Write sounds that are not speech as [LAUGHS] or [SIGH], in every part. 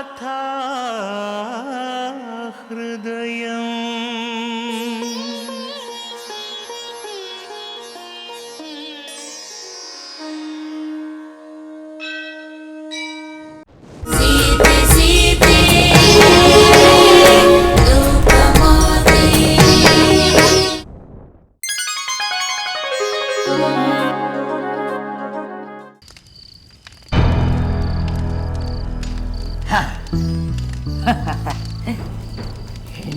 रामकथा हृदयम्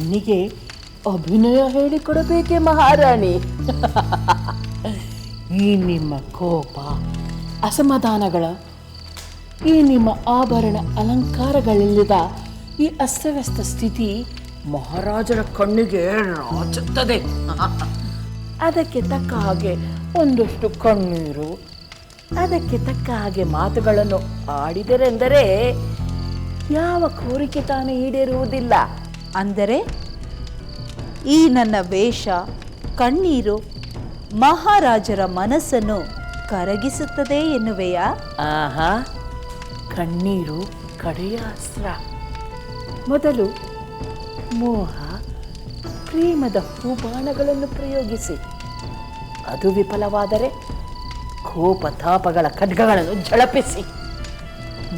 ಹೆಣ್ಣಿಗೆ ಅಭಿನಯ ಹೇಳಿಕೊಡಬೇಕೆ ಮಹಾರಾಣಿ? ಈ ನಿಮ್ಮ ಕೋಪ, ಅಸಮಾಧಾನಗಳ, ಈ ನಿಮ್ಮ ಆಭರಣ ಅಲಂಕಾರಗಳಿಲ್ಲದ ಈ ಅಸ್ತವ್ಯಸ್ತ ಸ್ಥಿತಿ ಮಹಾರಾಜರ ಕಣ್ಣಿಗೆ ರಾಚುತ್ತದೆ ಅದಕ್ಕೆ ತಕ್ಕ ಹಾಗೆ ಒಂದಷ್ಟು ಕಣ್ಣೀರು, ಅದಕ್ಕೆ ತಕ್ಕ ಹಾಗೆ ಮಾತುಗಳನ್ನು ಆಡಿದರೆಂದರೆ ಯಾವ ಕೋರಿಕೆ ತಾನೇ ಈಡೇರುವುದಿಲ್ಲ. ಅಂದರೆ ಈ ನನ್ನ ವೇಷ ಕಣ್ಣೀರು ಮಹಾರಾಜರ ಮನಸ್ಸನ್ನು ಕರಗಿಸುತ್ತದೆ ಎನ್ನುವೆಯಾ? ಆಹಾ, ಕಣ್ಣೀರು ಕಡೆಯ ಅಸ್ತ್ರ. ಮೊದಲು ಮೋಹ, ಪ್ರೇಮದ ಹೂಬಾಣಗಳನ್ನು ಪ್ರಯೋಗಿಸಿ. ಅದು ವಿಫಲವಾದರೆ ಕೋಪತಾಪಗಳ ಖಡ್ಗಗಳನ್ನು ಝಳಪಿಸಿ.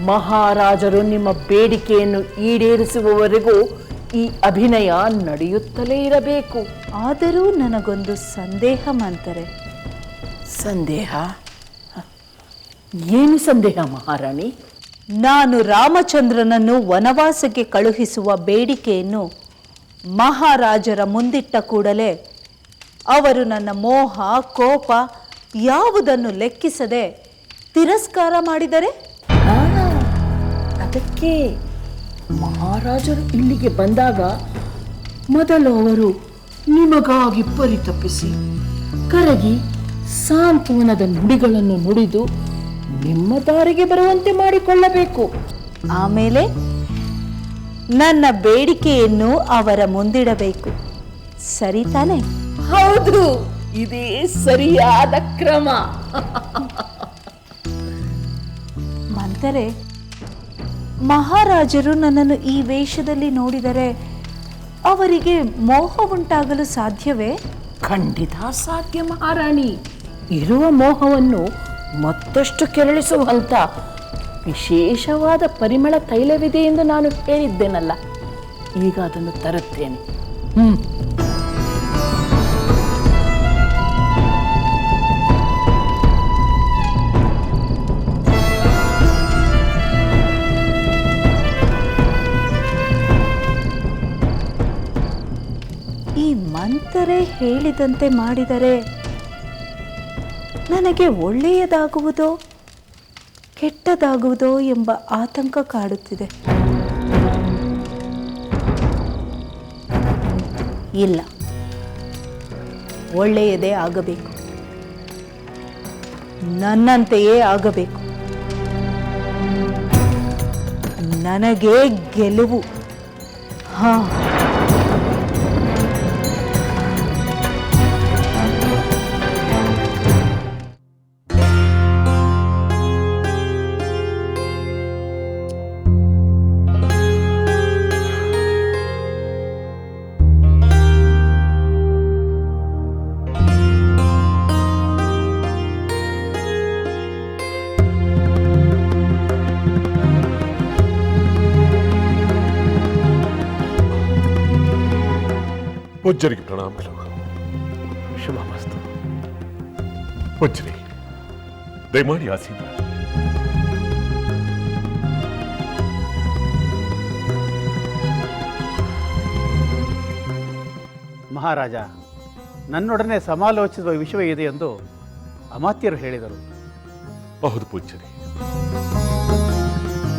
ಮಹಾರಾಜರು ನಿಮ್ಮ ಬೇಡಿಕೆಯನ್ನು ಈಡೇರಿಸುವವರೆಗೂ ಈ ಅಭಿನಯ ನಡೆಯುತ್ತಲೇ ಇರಬೇಕು. ಆದರೂ ನನಗೊಂದು ಸಂದೇಹ ಮಾಡ್ತಾರೆ ಸಂದೇಹ? ಏನು ಸಂದೇಹ ಮಹಾರಾಣಿ? ನಾನು ರಾಮಚಂದ್ರನನ್ನು ವನವಾಸಕ್ಕೆ ಕಳುಹಿಸುವ ಬೇಡಿಕೆಯನ್ನು ಮಹಾರಾಜರ ಮುಂದಿಟ್ಟ ಕೂಡಲೇ ಅವರು ನನ್ನ ಮೋಹ ಕೋಪ ಯಾವುದನ್ನು ಲೆಕ್ಕಿಸದೆ ತಿರಸ್ಕಾರ ಮಾಡಿದರೆ? ಅದಕ್ಕೆ ಮಹಾರಾಜರು ಇಲ್ಲಿಗೆ ಬಂದಾಗ ಮೊದಲು ಅವರು ನಿಮಗಾಗಿ ಪರಿತಪಿಸಿ ಕರಗಿ ಸಾಂತ್ವನದ ನುಡಿಗಳನ್ನು ನುಡಿದು ನಿಮ್ಮ ದಾರಿಗೆ ಬರುವಂತೆ ಮಾಡಿಕೊಳ್ಳಬೇಕು. ಆಮೇಲೆ ನನ್ನ ಬೇಡಿಕೆಯನ್ನು ಅವರ ಮುಂದಿಡಬೇಕು. ಸರಿ ತಾನೆ? ಹೌದು ಇದೇ ಸರಿಯಾದ ಕ್ರಮ. ಮಂತರೆ ಮಹಾರಾಜರು ನನ್ನನ್ನು ಈ ವೇಷದಲ್ಲಿ ನೋಡಿದರೆ ಅವರಿಗೆ ಮೋಹ ಉಂಟಾಗಲು ಸಾಧ್ಯವೇ? ಖಂಡಿತ ಸಾಧ್ಯ ಮಹಾರಾಣಿ. ಇರುವ ಮೋಹವನ್ನು ಮತ್ತಷ್ಟು ಕೆರಳಿಸುವಂತ ವಿಶೇಷವಾದ ಪರಿಮಳ ತೈಲವಿದೆ ಎಂದು ನಾನು ಹೇಳಿದ್ದೇನಲ್ಲ. ಈಗ ಅದನ್ನು ತರುತ್ತೇನೆ. ಹ್ಮ್. ಮಂತರೆ ಹೇಳಿದಂತೆ ಮಾಡಿದರೆ ನನಗೆ ಒಳ್ಳೆಯದಾಗುವುದೋ ಕೆಟ್ಟದಾಗುವುದೋ ಎಂಬ ಆತಂಕ ಕಾಡುತ್ತಿದೆ. ಇಲ್ಲ, ಒಳ್ಳೆಯದೇ ಆಗಬೇಕು. ನನ್ನಂತೆಯೇ ಆಗಬೇಕು. ನನಗೆ ಗೆಲುವು. ಹಾ. ಪೂಜ್ಯರಿಗೆ ಪ್ರಣಾಮಗಳು ಶುಭಮಸ್ತು ಪೂಜ್ಯರಿ ದಯಮಾಡಿ ಆಸೀನ ಮಹಾರಾಜ ನನ್ನೊಡನೆ ಸಮಾಲೋಚಿಸುವ ವಿಷಯ ಇದೆ ಎಂದು ಅಮಾತ್ಯರು ಹೇಳಿದರು. ಹೌದು ಪೂಜ್ಯರಿ.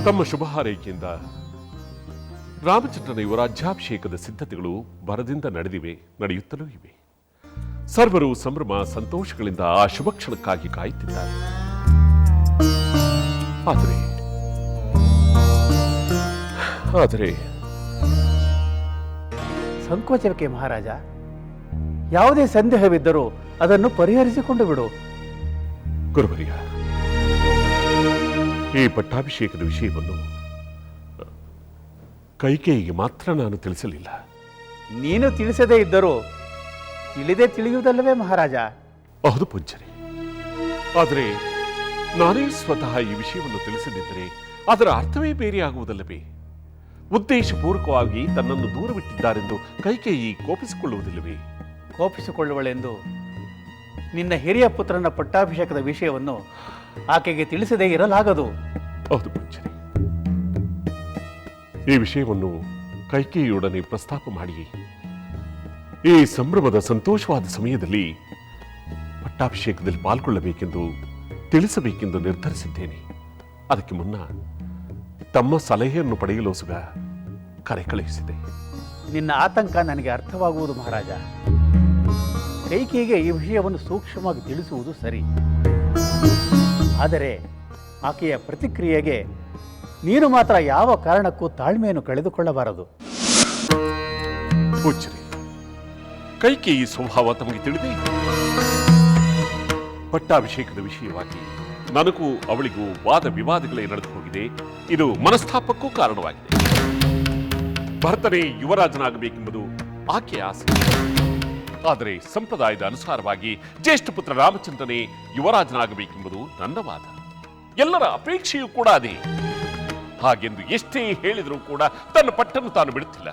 ತಮ್ಮ ಶುಭ ಹಾರೈಕೆಯಿಂದ ರಾಮಚಂದ್ರನ ಯುವರಾಜ್ಯಾಭಿಷೇಕದ ಸಿದ್ಧತೆಗಳು ಭರದಿಂದ ನಡೆದಿವೆ ನಡೆಯುತ್ತಲೂ ಇವೆ. ಸರ್ವರು ಸಂಭ್ರಮ ಸಂತೋಷಗಳಿಂದ ಆ ಶುಭಕ್ಷಣಕ್ಕಾಗಿ ಕಾಯುತ್ತಿದ್ದಾರೆ. ಆದರೆ ಆದರೆ ಸಂಕೋಚಕ್ಕೆ ಮಹಾರಾಜ ಯಾವುದೇ ಸಂದೇಹವಿದ್ದರೂ ಅದನ್ನು ಪರಿಹರಿಸಿಕೊಂಡು ಬಿಡು. ಗುರುವರಿಯ ಈ ಪಟ್ಟಾಭಿಷೇಕದ ವಿಷಯವನ್ನು ಕೈಕೇಯಿಗೆ ಮಾತ್ರ ನಾನು ತಿಳಿಸಲಿಲ್ಲ. ನೀನು ತಿಳಿಸದೇ ಇದ್ದರೂ ತಿಳಿದೆ ತಿಳಿಯುವುದಲ್ಲವೇ ಮಹಾರಾಜ? ಹೌದು ಪೂಜ್ಯರೇ. ಆದರೆ ನಾನೇ ಸ್ವತಃ ಈ ವಿಷಯವನ್ನು ತಿಳಿಸದಿದ್ದರೆ ಅದರ ಅರ್ಥವೇ ಬೇರೆ ಆಗುವುದಲ್ಲವೇ? ಉದ್ದೇಶಪೂರ್ವಕವಾಗಿ ತನ್ನನ್ನು ದೂರವಿಟ್ಟಿದ್ದಾರೆಂದು ಕೈಕೇಯಿ ಕೋಪಿಸಿಕೊಳ್ಳುವುದಿಲ್ಲವೇ? ಕೋಪಿಸಿಕೊಳ್ಳುವಳೆಂದು ನಿನ್ನ ಹಿರಿಯ ಪುತ್ರನ ಪಟ್ಟಾಭಿಷೇಕದ ವಿಷಯವನ್ನು ಆಕೆಗೆ ತಿಳಿಸದೇ ಇರಲಾಗದು. ಹೌದು ಈ ವಿಷಯವನ್ನು ಕೈಕೇಯಿಯೊಡನೆ ಪ್ರಸ್ತಾಪ ಮಾಡಿ ಈ ಸಂಭ್ರಮದ ಸಂತೋಷವಾದ ಸಮಯದಲ್ಲಿ ಪಟ್ಟಾಭಿಷೇಕದಲ್ಲಿ ಪಾಲ್ಗೊಳ್ಳಬೇಕೆಂದು ತಿಳಿಸಬೇಕೆಂದು ನಿರ್ಧರಿಸಿದ್ದೇನೆ. ಅದಕ್ಕೆ ಮುನ್ನ ತಮ್ಮ ಸಲಹೆಯನ್ನು ಪಡೆಯಲು ಸುಗ ಕರೆ ಕಳುಹಿಸಿದೆ. ನಿನ್ನ ಆತಂಕ ನನಗೆ ಅರ್ಥವಾಗುವುದು ಮಹಾರಾಜ. ಕೈಕೇಯಿಗೆ ಈ ವಿಷಯವನ್ನು ಸೂಕ್ಷ್ಮವಾಗಿ ತಿಳಿಸುವುದು ಸರಿ. ಆದರೆ ಆಕೆಯ ಪ್ರತಿಕ್ರಿಯೆಗೆ ನೀನು ಮಾತ್ರ ಯಾವ ಕಾರಣಕ್ಕೂ ತಾಳ್ಮೆಯನ್ನು ಕಳೆದುಕೊಳ್ಳಬಾರದು. ಕೈಕೆ ಕೈಕೇಯಿ ಸ್ವಭಾವ ತಮಗೆ ತಿಳಿದೇ. ಪಟ್ಟಾಭಿಷೇಕದ ವಿಷಯವಾಗಿ ನನಗೂ ಅವಳಿಗೂ ವಾದ ವಿವಾದಗಳೇ ನಡೆದು ಹೋಗಿದೆ. ಇದು ಮನಸ್ತಾಪಕ್ಕೂ ಕಾರಣವಾಗಿದೆ. ಭರ್ತನೇ ಯುವರಾಜನಾಗಬೇಕೆಂಬುದು ಆಕೆಯ ಆಸೆ. ಆದರೆ ಸಂಪ್ರದಾಯದ ಅನುಸಾರವಾಗಿ ಜ್ಯೇಷ್ಠ ಪುತ್ರ ರಾಮಚಂದ್ರನೇ ಯುವರಾಜನಾಗಬೇಕೆಂಬುದು ನನ್ನ ವಾದ. ಎಲ್ಲರ ಅಪೇಕ್ಷೆಯೂ ಕೂಡ ಅದೇ. ಹಾಗೆಂದು ಎಷ್ಟೇ ಹೇಳಿದರೂ ಕೂಡ ತನ್ನ ಪಟ್ಟನ್ನು ತಾನು ಬಿಡುತ್ತಿಲ್ಲ.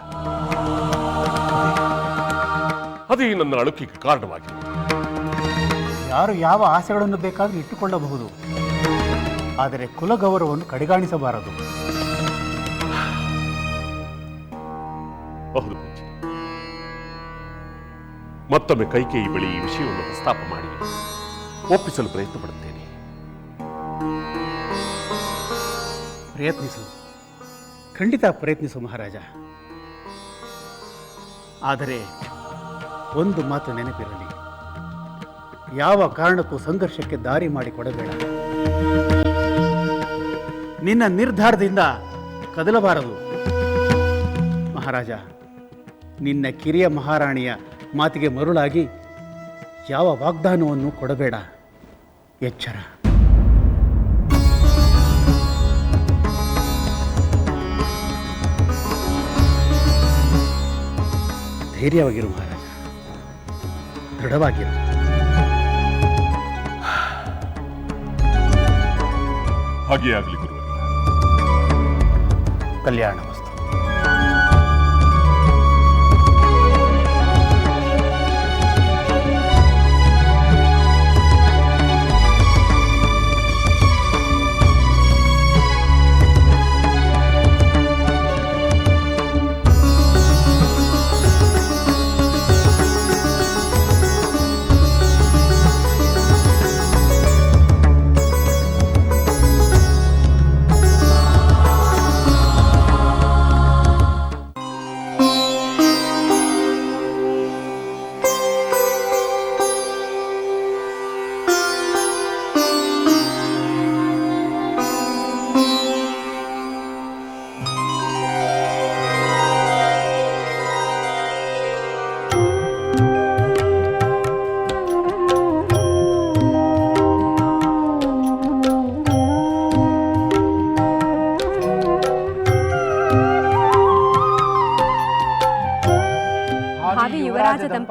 ಅದೇ ನನ್ನ ಅಳುಕಿಗೆ ಕಾರಣವಾಗಿದೆ. ಯಾರು ಯಾವ ಆಸೆಗಳನ್ನು ಬೇಕಾದರೂ ಇಟ್ಟುಕೊಳ್ಳಬಹುದು. ಆದರೆ ಕುಲಗೌರವವನ್ನು ಕಡೆಗಾಣಿಸಬಾರದು. ಹೌದು ಮತ್ತೊಮ್ಮೆ ಕೈಕೇಯಿ ಬಳಿ ಈ ವಿಷಯವನ್ನು ಪ್ರಸ್ತಾಪ ಮಾಡಿ ಒಪ್ಪಿಸಲು ಪ್ರಯತ್ನ ಪಡುತ್ತೇನೆ ಪ್ರಯತ್ನಿಸು ಖಂಡಿತ ಪ್ರಯತ್ನಿಸು ಮಹಾರಾಜ. ಆದರೆ ಒಂದು ಮಾತು ನೆನಪಿರಲಿ. ಯಾವ ಕಾರಣಕ್ಕೂ ಸಂಘರ್ಷಕ್ಕೆ ದಾರಿ ಮಾಡಿ ಕೊಡಬೇಡ. ನಿನ್ನ ನಿರ್ಧಾರದಿಂದ ಕದಲಬಾರದು. ಮಹಾರಾಜ, ನಿನ್ನ ಕಿರಿಯ ಮಹಾರಾಣಿಯ ಮಾತಿಗೆ ಮರುಳಾಗಿ ಯಾವ ವಾಗ್ದಾನವನ್ನು ಕೊಡಬೇಡ. ಎಚ್ಚರ. ಧೈರ್ಯವಾಗಿರು ಮಹಾರಾಜ ದೃಢವಾಗಿರು. ಹಾಗೆ ಆಗಲಿ ಗುರುವೇ. ಕಲ್ಯಾಣ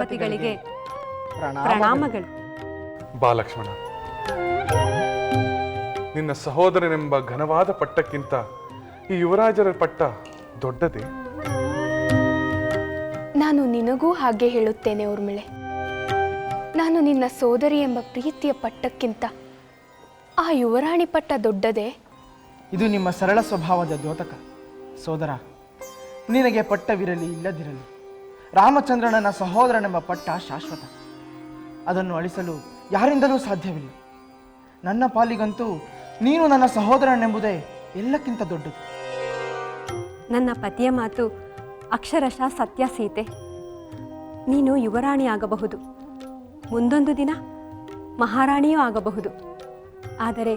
ದಂಪತಿಗಳಿಗೆ ಪ್ರಣಾಮಗಳು. ಬಾಲಕ್ಷ್ಮಣ ನಿನ್ನ ಸಹೋದರನೆಂಬ ಘನವಾದ ಪಟ್ಟಕ್ಕಿಂತ ಈ ಯುವರಾಜರ ಪಟ್ಟ ದೊಡ್ಡದೇ? ನಾನು ನಿನಗೂ ಹಾಗೆ ಹೇಳುತ್ತೇನೆ ಊರ್ಮಿಳೆ. ನಾನು ನಿನ್ನ ಸೋದರಿ ಎಂಬ ಪ್ರೀತಿಯ ಪಟ್ಟಕ್ಕಿಂತ ಆ ಯುವರಾಣಿ ಪಟ್ಟ ದೊಡ್ಡದೇ? ಇದು ನಿಮ್ಮ ಸರಳ ಸ್ವಭಾವದ ದ್ಯೋತಕ. ಸೋದರ ನಿನಗೆ ಪಟ್ಟವಿರಲಿ ಇಲ್ಲದಿರಲಿ. ರಾಮಚಂದ್ರನನ ಸಹೋದರನೆಂಬ ಪಟ್ಟ ಶಾಶ್ವತ. ಅದನ್ನು ಅಳಿಸಲು ಯಾರಿಂದಲೂ ಸಾಧ್ಯವಿಲ್ಲ. ನನ್ನ ಪಾಲಿಗಂತೂ ನೀನು ನನ್ನ ಸಹೋದರನೆಂಬುದೇ ಎಲ್ಲಕ್ಕಿಂತ ದೊಡ್ಡದು. ನನ್ನ ಪತಿಯ ಮಾತು ಅಕ್ಷರಶಃ ಸತ್ಯ ಸೀತೆ. ನೀನು ಯುವರಾಣಿ ಆಗಬಹುದು. ಮುಂದೊಂದು ದಿನ ಮಹಾರಾಣಿಯೂ ಆಗಬಹುದು. ಆದರೆ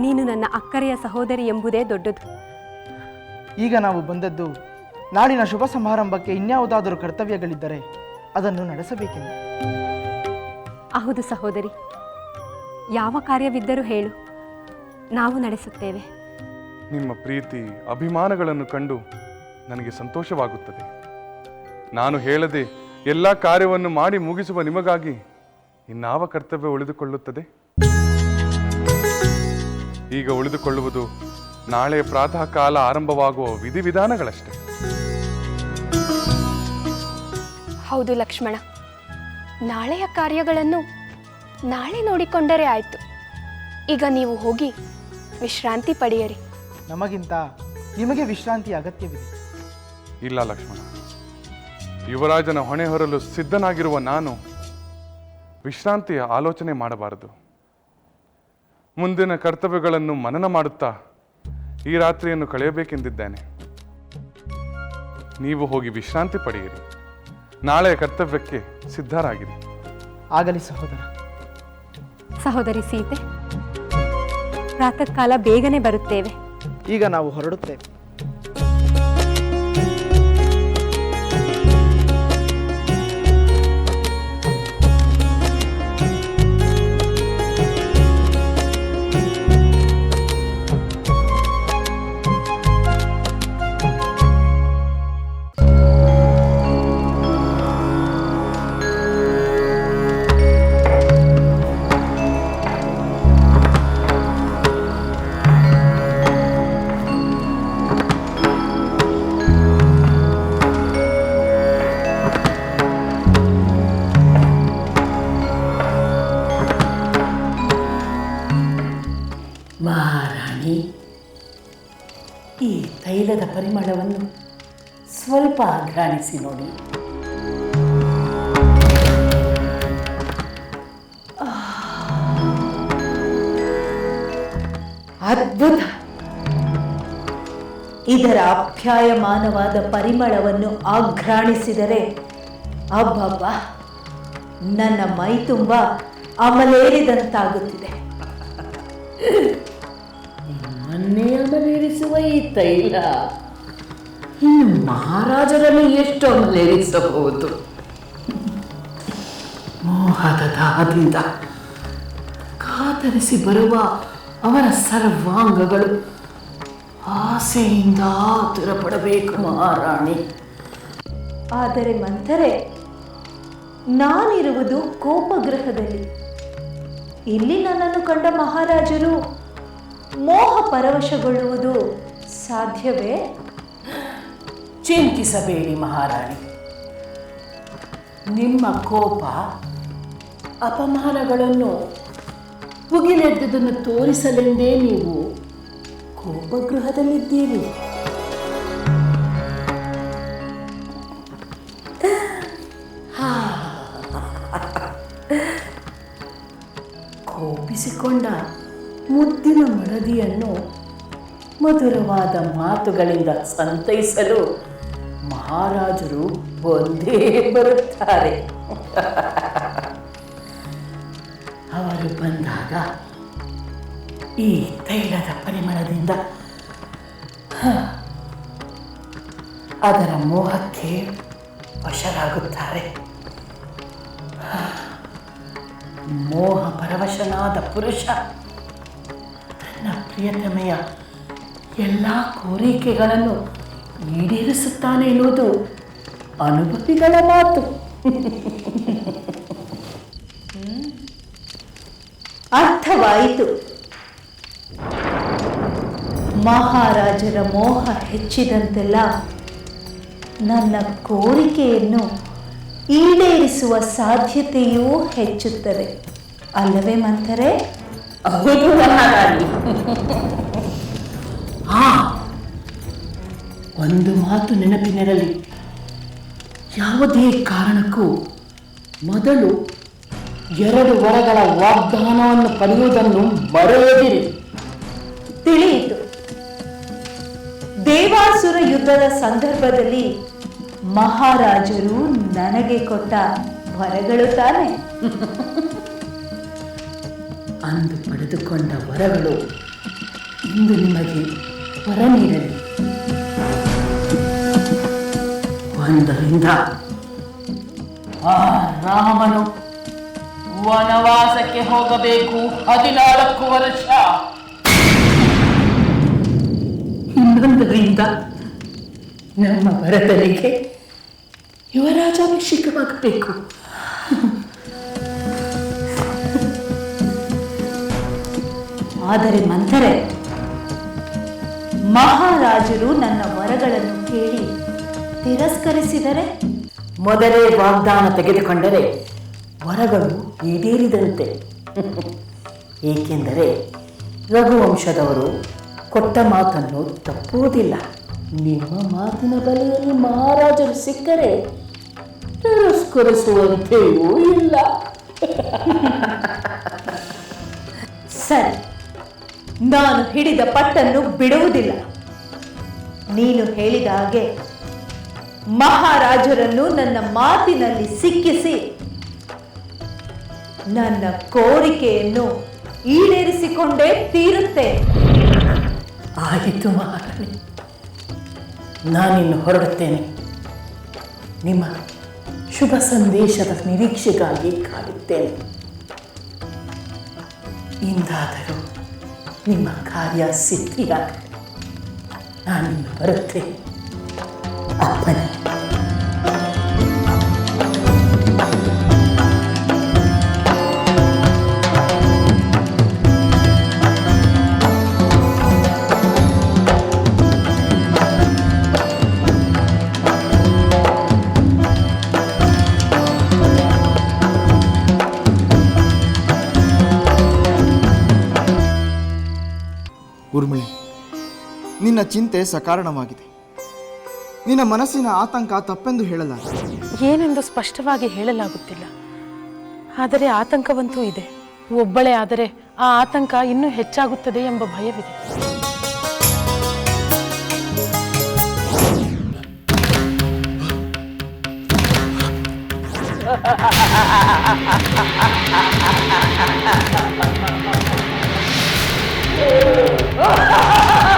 ನೀನು ನನ್ನ ಅಕ್ಕರೆಯ ಸಹೋದರಿ ಎಂಬುದೇ ದೊಡ್ಡದು. ಈಗ ನಾವು ಬಂದದ್ದು ನಾಡಿನ ಶುಭ ಸಮಾರಂಭಕ್ಕೆ ಇನ್ಯಾವುದಾದರೂ ಕರ್ತವ್ಯಗಳಿದ್ದರೆ ಅದನ್ನು ನಡೆಸಬೇಕೆಂದು. ಹೌದು ಸಹೋದರಿ. ಯಾವ ಕಾರ್ಯವಿದ್ದರೂ ಹೇಳು. ನಾವು ನಡೆಸುತ್ತೇವೆ. ನಿಮ್ಮ ಪ್ರೀತಿ ಅಭಿಮಾನಗಳನ್ನು ಕಂಡು ನನಗೆ ಸಂತೋಷವಾಗುತ್ತದೆ. ನಾನು ಹೇಳದೆ ಎಲ್ಲ ಕಾರ್ಯವನ್ನು ಮಾಡಿ ಮುಗಿಸುವ ನಿಮಗಾಗಿ ಇನ್ನಾವ ಕರ್ತವ್ಯ ಉಳಿದುಕೊಳ್ಳುತ್ತದೆ? ಈಗ ಉಳಿದುಕೊಳ್ಳುವುದು ನಾಳೆ ಪ್ರಾತಃ ಕಾಲ ಆರಂಭವಾಗುವ ವಿಧಿವಿಧಾನಗಳಷ್ಟೇ. ಹೌದು ಲಕ್ಷ್ಮಣ. ನಾಳೆಯ ಕಾರ್ಯಗಳನ್ನು ನಾಳೆ ನೋಡಿಕೊಂಡರೆ ಆಯ್ತು. ಈಗ ನೀವು ಹೋಗಿ ವಿಶ್ರಾಂತಿ ಪಡೆಯಿರಿ. ನಮಗಿಂತ ನಿಮಗೆ ವಿಶ್ರಾಂತಿ ಅಗತ್ಯವಿದೆ. ಇಲ್ಲ ಲಕ್ಷ್ಮಣ. ಯುವರಾಜನ ಹೊಣೆ ಹೊರಲು ಸಿದ್ಧನಾಗಿರುವ ನಾನು ವಿಶ್ರಾಂತಿಯ ಆಲೋಚನೆ ಮಾಡಬಾರದು. ಮುಂದಿನ ಕರ್ತವ್ಯಗಳನ್ನು ಮನನ ಮಾಡುತ್ತಾ ಈ ರಾತ್ರಿಯನ್ನು ಕಳೆಯಬೇಕೆಂದಿದ್ದೇನೆ. ನೀವು ಹೋಗಿ ವಿಶ್ರಾಂತಿ ಪಡೆಯಿರಿ. ನಾಳೆ ಕರ್ತವ್ಯಕ್ಕೆ ಸಿದ್ಧರಾಗಿರಿ. ಆಗಲಿ ಸಹೋದರ. ಸಹೋದರಿ ಸೀತೆ ಪ್ರಾತಃ ಕಾಲ ಬೇಗನೆ ಬರುತ್ತೇವೆ. ಈಗ ನಾವು ಹೊರಡುತ್ತೇವೆ. ಸ್ವಲ್ಪ ನೋಡಿ. ಅದ್ಭುತ. ಇದರ ಅಪ್ಯಾಯಮಾನವಾದ ಪರಿಮಳವನ್ನು ಆಘ್ರಾಣಿಸಿದರೆ, ಅಬ್ಬಬ್ಬ, ನನ್ನ ಮೈ ತುಂಬ ಅಮಲೇರಿದಂತಾಗುತ್ತಿದೆ. ಅಮಲೇರಿಸುವ ಈ ತೈಲ. ಇನ್ನು ಮಹಾರಾಜರನ್ನು ಎಷ್ಟು ಅಮಲೇರಿಸಬಹುದು ಮೋಹದ ದಾಹದಿಂದ ಕಾತರಿಸಿ ಬರುವ ಅವರ ಸರ್ವಾಂಗಗಳು ಆಸೆಯಿಂದ ಆತುರಪಡಬೇಕು ಮಹಾರಾಣಿ. ಆದರೆ ಮಂಥರೆ, ನಾನಿರುವುದು ಕೋಪಗೃಹದಲ್ಲಿ. ಇಲ್ಲಿ ನನ್ನನ್ನು ಕಂಡ ಮಹಾರಾಜರು ಮೋಹ ಪರವಶಗೊಳ್ಳುವುದು ಸಾಧ್ಯವೇ? ಚಿಂತಿಸಬೇಡಿ ಮಹಾರಾಣಿ ನಿಮ್ಮ ಕೋಪ ಅಪಮಾನಗಳನ್ನು ಉಗಿಲೆದ್ದುದನ್ನು ತೋರಿಸಲೆಂದೇ ನೀವು ಕೋಪಗೃಹದಲ್ಲಿದ್ದೀರಿ. ಕೋಪಿಸಿಕೊಂಡ ಮುದ್ದಿನ ಮಡದಿಯನ್ನು ಮಧುರವಾದ ಮಾತುಗಳಿಂದ ಸಂತೈಸಲು ಮಹಾರಾಜರು ಬಂದೇ ಬರುತ್ತಾರೆ. ಅವರು ಬಂದಾಗ ಈ ತೈಲದ ಪರಿಮಳದಿಂದ ಅದರ ಮೋಹಕ್ಕೆ ವಶರಾಗುತ್ತಾರೆ. ಮೋಹ ಪರವಶನಾದ ಪುರುಷ ತನ್ನ ಪ್ರಿಯತಮೆಯ ಎಲ್ಲ ಕೋರಿಕೆಗಳನ್ನು ಈಡೇರಿಸುತ್ತಾನೆ ಎನ್ನುವುದು ಅನುಭವಿಗಳ ಮಾತು. ಅರ್ಥವಾಯಿತು. ಮಹಾರಾಜರ ಮೋಹ ಹೆಚ್ಚಿದಂತೆಲ್ಲ ನನ್ನ ಕೋರಿಕೆಯನ್ನು ಈಡೇರಿಸುವ ಸಾಧ್ಯತೆಯೂ ಹೆಚ್ಚುತ್ತದೆ. ಅಲ್ಲವೇ ಮಂತರೆ ಹೌದು ಮಹಾರಾಣಿ. ಹಾ ಒಂದು ಮಾತು ನೆನಪಿನಿರಲಿ. ಯಾವುದೇ ಕಾರಣಕ್ಕೂ ಮೊದಲು ಎರಡು ವರಗಳ ವಾಗ್ದಾನವನ್ನು ಪಡೆಯುವುದನ್ನು ಮರೆಯದಿರಿ. ತಿಳಿಯಿತು. ದೇವಾಸುರ ಯುದ್ಧದ ಸಂದರ್ಭದಲ್ಲಿ ಮಹಾರಾಜರು ನನಗೆ ಕೊಟ್ಟ ವರಗಳು ತಾನೆ. ಅಂದು ಪಡೆದುಕೊಂಡ ವರಗಳು ಇಂದು ನಿಮಗೆ ವರ ನೀಡಲಿ ಒಂದರಿಂದ ಆ ರಾಮನು ವನವಾಸಕ್ಕೆ ಹೋಗಬೇಕು ಹದಿನಾಲ್ಕು ವರ್ಷ. ಇನ್ನೊಂದರಿಂದ ನಮ್ಮ ಭರತನಿಗೆ ಯುವರಾಜಾಭಿಷೇಕವಾಗಬೇಕು ಆದರೆ ಮಂಥರೆ, ಮಹಾರಾಜರು ನನ್ನ ವರಗಳನ್ನು ಕೇಳಿ ತಿರಸ್ಕರಿಸಿದರೆ? ಮೊದಲೇ ವಾಗ್ದಾನ ತೆಗೆದುಕೊಂಡರೆ ವರಗಳು ಈಡೇರಿದಂತೆ. ಏಕೆಂದರೆ ರಘುವಂಶದವರು ಕೊಟ್ಟ ಮಾತನ್ನು ತಪ್ಪುವುದಿಲ್ಲ. ನಿಮ್ಮ ಮಾತಿನ ಬಲೆಯಲ್ಲಿ ಮಹಾರಾಜರು ಸಿಕ್ಕರೆ ತಿರಸ್ಕರಿಸುವಂತೆಯೂ ಇಲ್ಲ. ಸರಿ, ನಾನು ಹಿಡಿದ ಪಟ್ಟನ್ನು ಬಿಡುವುದಿಲ್ಲ. ನೀನು ಹೇಳಿದ ಹಾಗೆ ಮಹಾರಾಜರನ್ನು ನನ್ನ ಮಾತಿನಲ್ಲಿ ಸಿಕ್ಕಿಸಿ. ನನ್ನ ಕೋರಿಕೆಯನ್ನು ಈಡೇರಿಸಿಕೊಂಡೇ ತೀರುತ್ತೆ. ಆಯಿತು ಮಹಾರಾಣಿ. ನಾನಿನ್ನು ಹೊರಡುತ್ತೇನೆ. ನಿಮ್ಮ ಶುಭ ಸಂದೇಶದ ನಿರೀಕ್ಷೆಗಾಗಿ ಕಾಯುತ್ತೇನೆ ಇಂದಾದರೂ ನಿಮ್ಮ ಕಾರ್ಯ ಸಿದ್ಧಿಯಾಗಲಿ ನಾನಿನ್ನು ಬರುತ್ತೇನೆ. ಅಪ್ಪನೇ. ನಿನ್ನ ಚಿಂತೆ ಸಕಾರಣವಾಗಿದೆ. ನಿನ್ನ ಮನಸ್ಸಿನ ಆತಂಕ ತಪ್ಪೆಂದು ಹೇಳಲಾರೆ. ಏನೆಂದು ಸ್ಪಷ್ಟವಾಗಿ ಹೇಳಲಾಗುತ್ತಿಲ್ಲ. ಆದರೆ ಆತಂಕವಂತೂ ಇದೆ. ಒಬ್ಬಳೇ ಆದರೆ ಆ ಆತಂಕ ಇನ್ನೂ ಹೆಚ್ಚಾಗುತ್ತದೆ ಎಂಬ ಭಯವಿದೆ.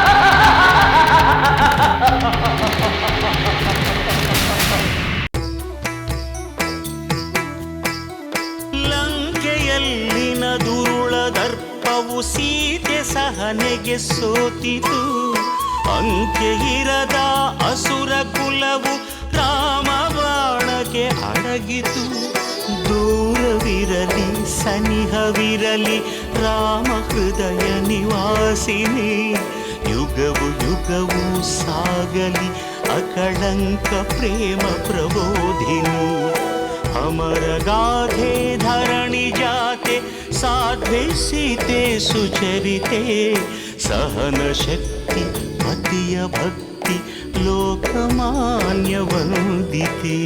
[LAUGHS] ಲಂಕೆಯಲ್ಲಿನ ದುರುಳ ದರ್ಪವು ಸೀತೆ ಸಹನೆಗೆ ಸೋತಿತು. ಅಂಕೆ ಇರದ ಅಸುರ ಕುಲವು ರಾಮ ಬಾಣಕ್ಕೆ ಅಡಗಿತು. ದೂರವಿರಲಿ, ಸನಿಹವಿರಲಿ ರಾಮ ಹೃದಯ ನಿವಾಸಿನಿ. ಯುಗವು ಯುಗವು ಸಾಗಲಿ ಅಕಳಂಕ ಪ್ರೇಮ ಪ್ರಬೋಧಿನಿ ಅಮರ ಗಾಧೆ ಧರಣಿ ಜಾತೆ ಸಾಧ್ವೆ ಸೀತೆ ಸುಚರಿತೆ ಸಹನ ಶಕ್ತಿ ಪತಿಯ ಭಕ್ತಿ ಲೋಕಮಾನ್ಯ ವಂದಿತೆ